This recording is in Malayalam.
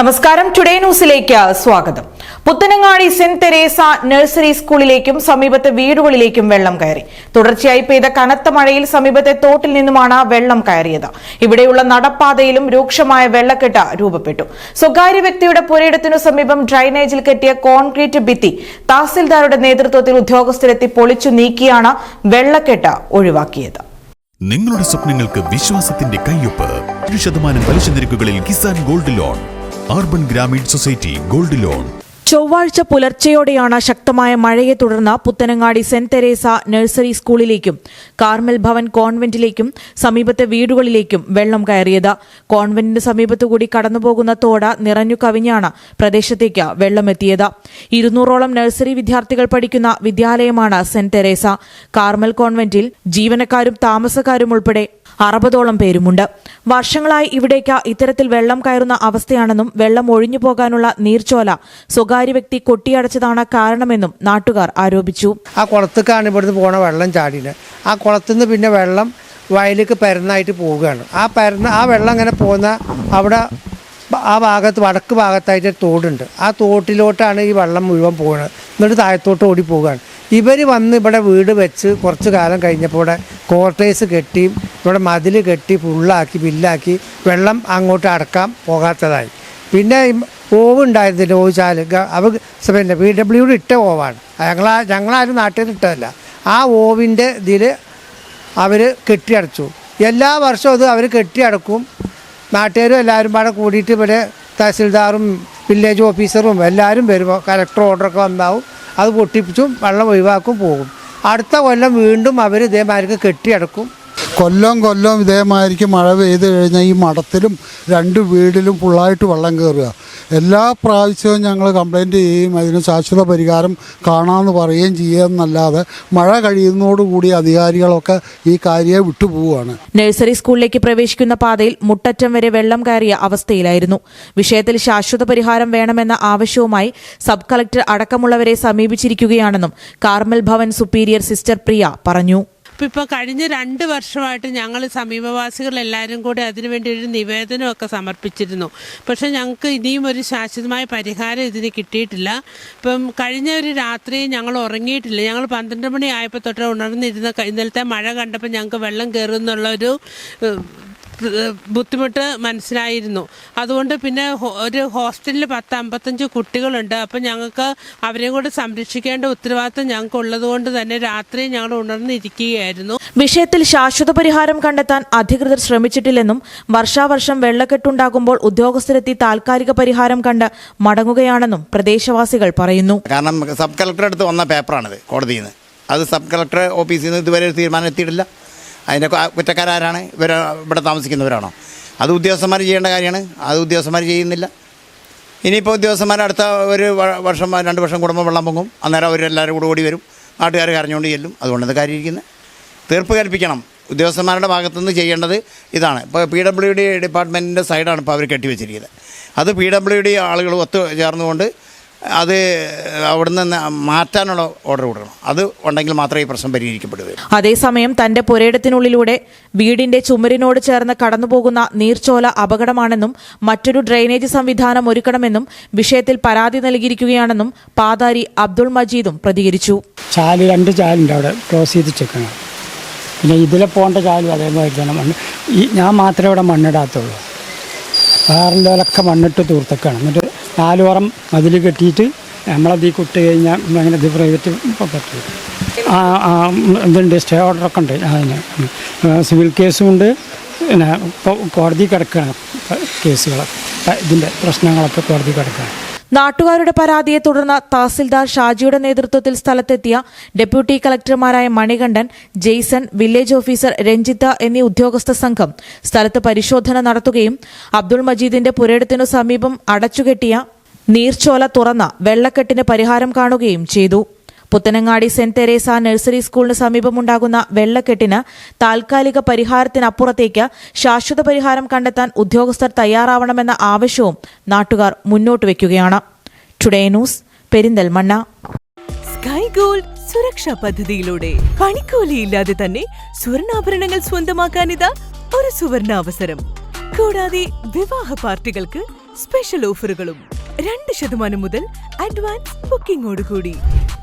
നമസ്കാരം. ടുഡേ ന്യൂസിലേക്ക് സ്വാഗതം. പുത്തനങ്ങാടി സെന്റ് തെരേസ നഴ്സറി സ്കൂളിലേക്കും സമീപത്തെ വീടുകളിലേക്കും വെള്ളം കയറി. തുടർച്ചയായി പെയ്ത കനത്ത മഴയിൽ സമീപത്തെ തോട്ടിൽ നിന്നുമാണ് വെള്ളം കയറിയത്. ഇവിടെയുള്ള നടപ്പാതയിലും രൂക്ഷമായ വെള്ളക്കെട്ട് രൂപപ്പെട്ടു. സ്വകാര്യ വ്യക്തിയുടെ പുരയിടത്തിനു സമീപം ഡ്രൈനേജിൽ കെട്ടിയ കോൺക്രീറ്റ് ഭിത്തി തഹസിൽദാരുടെ നേതൃത്വത്തിൽ ഉദ്യോഗസ്ഥരെത്തി പൊളിച്ചു നീക്കിയാണ് വെള്ളക്കെട്ട് ഒഴിവാക്കിയത്. നിങ്ങളുടെ സ്വപ്നങ്ങൾക്ക് വിശ്വാസത്തിന്റെ കയ്യൊപ്പ്. ഏഴ് ശതമാനം പലിശ നിരക്കുകളിൽ Kisan gold loan. Urban Grameen society gold loan ചൊവ്വാഴ്ച പുലർച്ചെയോടെയാണ് ശക്തമായ മഴയെ തുടർന്ന് പുത്തനങ്ങാടി സെന്റ് തെരേസ നഴ്സറി സ്കൂളിലേക്കും കാർമൽ ഭവൻ കോൺവെന്റിലേക്കും സമീപത്തെ വീടുകളിലേക്കും വെള്ളം കയറിയത്. കോൺവെന്റിന് സമീപത്തുകൂടി കടന്നുപോകുന്ന തോട നിറഞ്ഞു കവിഞ്ഞാണ് പ്രദേശത്തേക്ക് വെള്ളമെത്തിയത്. ഇരുന്നൂറോളം നഴ്സറി വിദ്യാർത്ഥികൾ പഠിക്കുന്ന വിദ്യാലയമാണ് സെന്റ് തെരേസ. കാർമൽ കോൺവെന്റിൽ ജീവനക്കാരും താമസക്കാരും ഉൾപ്പെടെ അറുപതോളം പേരുമുണ്ട്. വർഷങ്ങളായി ഇവിടേക്ക് ഇത്തരത്തിൽ വെള്ളം കയറുന്ന അവസ്ഥയാണെന്നും വെള്ളം ഒഴിഞ്ഞു പോകാനുള്ള നീർച്ചോല സ്വകാര്യ വ്യക്തി കൊട്ടിയടച്ചതാണ് കാരണമെന്നും നാട്ടുകാർ ആരോപിച്ചു. ആ കുളത്തേക്കാണ് ഇവിടുന്ന് പോണ വെള്ളം ചാടിയത് ആ കുളത്തിൽ നിന്ന് പിന്നെ വെള്ളം വയലേക്ക് പരന്നായിട്ട് പോവുകയാണ്. ആ പരന്ന ആ വെള്ളം അങ്ങനെ പോകുന്ന അവിടെ ആ ഭാഗത്ത് വടക്ക് ഭാഗത്തായിട്ട് തോടുണ്ട്. ആ തോട്ടിലോട്ടാണ് ഈ വെള്ളം മുഴുവൻ പോകുന്നത് എന്നിട്ട് താഴത്തോട്ട് ഓടി പോവുകയാണ്. ഇവർ വന്ന് ഇവിടെ വീട് വെച്ച് കുറച്ച് കാലം കഴിഞ്ഞപ്പോൾ ഇവിടെ ക്വാർട്ടേഴ്സ് കെട്ടി ഇവിടെ മതിൽ കെട്ടി ഫുള്ളാക്കി ബില്ലാക്കി വെള്ളം അങ്ങോട്ട് അടക്കാൻ പോകാത്തതായി. പിന്നെ ഓവ് ഉണ്ടായിരുന്നില്ല ഓവ് അവ പിന്നെ പി ഡബ്ല്യു ഡി ഇട്ട ഓവാണ്. ഞങ്ങളാ ഞങ്ങളാരും നാട്ടിൽ ഇട്ടതല്ല. ആ ഓവിന്റെ ഇതിൽ അവർ കെട്ടിയടച്ചു. എല്ലാ വർഷവും അത് അവർ കെട്ടിയടക്കും. നാട്ടുകാരും എല്ലാവരും പാടെ കൂടിയിട്ട് ഇവിടെ തഹസിൽദാറും വില്ലേജ് ഓഫീസറും എല്ലാവരും വരുമ്പോൾ കലക്ടർ ഓർഡറൊക്കെ വന്നാവും. അത് പൊട്ടിപ്പിച്ചും വെള്ളം ഒഴിവാക്കും പോകും. അടുത്ത കൊല്ലം വീണ്ടും അവർ ഇതേമാതിരിക്ക് കെട്ടിയടക്കും. കൊല്ലം കൊല്ലം ഇതേമാതിരിക്ക് മഴ പെയ്ത് കഴിഞ്ഞാൽ ഈ മഠത്തിലും രണ്ട് വീടിലും ഫുള്ളായിട്ട് വെള്ളം കയറുക. എല്ലാ പ്രാവശ്യവും ഞങ്ങൾ കംപ്ലൈന്റ് ചെയ്യുകയും അതിന് ശാശ്വത പരിഹാരം കാണാമെന്ന് പറയുകയും ചെയ്യുമെന്നല്ലാതെ മഴ കഴിയുന്നതോടുകൂടി അധികാരികളൊക്കെ ഈ കാര്യം വിട്ടുപോവുകയാണ് നഴ്സറി സ്കൂളിലേക്ക് പ്രവേശിക്കുന്ന പാതയിൽ മുട്ടറ്റം വരെ വെള്ളം കയറിയ അവസ്ഥയിലായിരുന്നു. വിഷയത്തിൽ ശാശ്വത പരിഹാരം വേണമെന്ന ആവശ്യവുമായി സബ് കളക്ടർ അടക്കമുള്ളവരെ സമീപിച്ചിരിക്കുകയാണെന്നും Carmel Bhavan superior sister Priya പറഞ്ഞു. ഇപ്പോൾ കഴിഞ്ഞ രണ്ട് വർഷമായിട്ട് ഞങ്ങൾ സമീപവാസികൾ എല്ലാവരും കൂടി അതിനുവേണ്ടി ഒരു നിവേദനമൊക്കെ സമർപ്പിച്ചിരുന്നു. പക്ഷെ ഞങ്ങൾക്ക് ഇനിയും ഒരു ശാശ്വതമായ പരിഹാരം ഇതിന് കിട്ടിയിട്ടില്ല. ഇപ്പം കഴിഞ്ഞ ഒരു രാത്രി ഞങ്ങൾ ഉറങ്ങിയിട്ടില്ല. ഞങ്ങൾ പന്ത്രണ്ട് മണി ആയപ്പോൾ തൊട്ട് ഉണർന്നിരുന്ന ഇന്നലത്തെ മഴ കണ്ടപ്പോൾ ഞങ്ങൾക്ക് വെള്ളം കയറും എന്നുള്ളൊരു ഏഹ്, ഏഹ്, ബുദ്ധിമുട്ട് മനസ്സിലായിരുന്നു. അതുകൊണ്ട് പിന്നെ ഒരു ഹോസ്റ്റലിൽ പത്ത് അമ്പത്തഞ്ച് കുട്ടികളുണ്ട്. അപ്പം ഞങ്ങൾക്ക് അവരെയും കൂടെ സംരക്ഷിക്കേണ്ട ഉത്തരവാദിത്വം ഞങ്ങൾക്ക് ഉള്ളതുകൊണ്ട് തന്നെ രാത്രി ഞങ്ങൾ ഉണർന്നിരിക്കുകയായിരുന്നു. വിഷയത്തിൽ ശാശ്വത പരിഹാരം കണ്ടെത്താൻ അധികൃതർ ശ്രമിച്ചിട്ടില്ലെന്നും വർഷാവർഷം വെള്ളക്കെട്ടുണ്ടാകുമ്പോൾ ഉദ്യോഗസ്ഥരെത്തി താൽക്കാലിക പരിഹാരം കണ്ട് മടങ്ങുകയാണെന്നും പ്രദേശവാസികൾ പറയുന്നു. കാരണം സബ് കളക്ടർ അടുത്ത് വന്ന പേപ്പറാണിത് കോടതിയിൽ നിന്ന്. അത് സബ് കളക്ടർ ഓഫീസിൽ നിന്ന് ഇതുവരെ ഒരു തീരുമാനം എത്തിയിട്ടില്ല. അതിന്റെ കുറ്റക്കാരാരാണ്? ഇവർ ഇവിടെ താമസിക്കുന്നവരാണോ? അത് ഉദ്യോഗസ്ഥന്മാർ ചെയ്യേണ്ട കാര്യമാണ്. അത് ഉദ്യോഗസ്ഥന്മാർ ചെയ്യുന്നില്ല. ഇനിയിപ്പോൾ ഉദ്യോഗസ്ഥന്മാർ അടുത്ത ഒരു വർഷം രണ്ട് വർഷം കുടുംബം വെള്ളം പൊങ്ങും. അന്നേരം അവരെല്ലാവരും കൂടെ ഓടി വരും. നാട്ടുകാർ കരഞ്ഞുകൊണ്ട് ചെല്ലും. അതുകൊണ്ട് ഇത് കാര്യം ഇരിക്കുന്നത് തീർപ്പ് കൽപ്പിക്കണം. ഉദ്യോഗസ്ഥന്മാരുടെ ഭാഗത്തുനിന്ന് ചെയ്യേണ്ടത് ഇതാണ്. ഇപ്പോൾ പി ഡബ്ല്യു ഡി ഡിപ്പാർട്ട്മെന്റിന്റെ സൈഡാണ് ഇപ്പോൾ അവർ കെട്ടിവെച്ചിരിക്കുന്നത്. അത് പി ഡബ്ല്യു ഡി ആളുകൾ ഒത്തു ചേർന്നുകൊണ്ട് അത് അവിടെ നിന്ന് മാറ്റാനുള്ള ഓർഡർ കൊടുക്കണം. അത് ഉണ്ടെങ്കിൽ മാത്രമേ ഈ പ്രശ്നം പരിഹരിക്കപ്പെടുകയുള്ളൂ. അതേസമയം തന്റെ പുരയിടത്തിനുള്ളിലൂടെ വീടിന്റെ ചുമരിനോട് ചേർന്ന് കടന്നുപോകുന്ന നീർച്ചോല അപകടമാണെന്നും മറ്റൊരു ഡ്രെയിനേജ് സംവിധാനം ഒരുക്കണമെന്നും വിഷയത്തിൽ പരാതി നൽകിയിരിക്കുകയാണെന്നും പാതാരി അബ്ദുൾ മജീദും പ്രതികരിച്ചു. ചാൽ രണ്ട് ചാലുണ്ട് അവിടെ ക്ലോസ് ചെയ്ത് ചെക്കണം പിന്നെ ഇതിലെ പോകേണ്ട ചാലും അതേമാതിരി തന്നെ മണ്ണ് ഈ ഞാൻ മാത്രമേ ഇവിടെ മണ്ണിടാത്തുള്ളൂ. വേറെ മണ്ണിട്ട് തൂർത്തേക്കാണ്. എന്നിട്ട് നാല് പുറം മതിൽ കെട്ടിയിട്ട് നമ്മളത് ഈ കുട്ടി കഴിഞ്ഞാൽ അങ്ങനെ ഇത് പ്രൈവറ്റ് പറ്റും. ആ ഇതുണ്ട് സ്റ്റേ ഓർഡറൊക്കെ ഉണ്ട് അതിന്. സിവിൽ കേസും ഉണ്ട് പിന്നെ ഇപ്പോൾ കോടതി കിടക്കുകയാണ് കേസുകളൊക്കെ ഇതിന്റെ പ്രശ്നങ്ങളൊക്കെ കോടതി കിടക്കുകയാണ് നാട്ടുകാരുടെ പരാതിയെ തുടർന്ന് തഹസിൽദാർ ഷാജിയുടെ നേതൃത്വത്തിൽ സ്ഥലത്തെത്തിയ deputy കളക്ടർമാരായ Manikandan Jason village officer Ranjitha എന്നീ ഉദ്യോഗസ്ഥ സംഘം സ്ഥലത്ത് പരിശോധന നടത്തുകയും അബ്ദുൾ മജീദിന്റെ പുരയിടത്തിനു സമീപം അടച്ചുകെട്ടിയ നീർച്ചോല തുറന്ന വെള്ളക്കെട്ടിന് പരിഹാരം കാണുകയും ചെയ്തു. പുത്തനങ്ങാടി സെന്റ് തെരേസ നഴ്സറി സ്കൂളിന് സമീപമുണ്ടാകുന്ന വെള്ളക്കെട്ടിന് താൽക്കാലിക പരിഹാരത്തിനപ്പുറത്തേക്ക് ശാശ്വത പരിഹാരം കണ്ടെത്താൻ ഉദ്യോഗസ്ഥർ തയ്യാറാവണമെന്ന ആവശ്യവും നാട്ടുകാർ മുന്നോട്ട് വയ്ക്കുകയാണ്. Today news Perinthalmanna. Sky gold സുരക്ഷാ പദ്ധതിയിലൂടെ പണിക്കൂലിയില്ലാതെ തന്നെ സ്വർണാഭരണങ്ങൾ സ്വന്തമാക്കാൻ ഇതാ ഒരു സുവർണ അവസരം കൂടാതെ വിവാഹ പാർട്ടികൾക്ക് സ്പെഷ്യൽ ഓഫറുകളും രണ്ട് ശതമാനം മുതൽ അഡ്വാൻസ് ബുക്കിംഗോടുകൂടി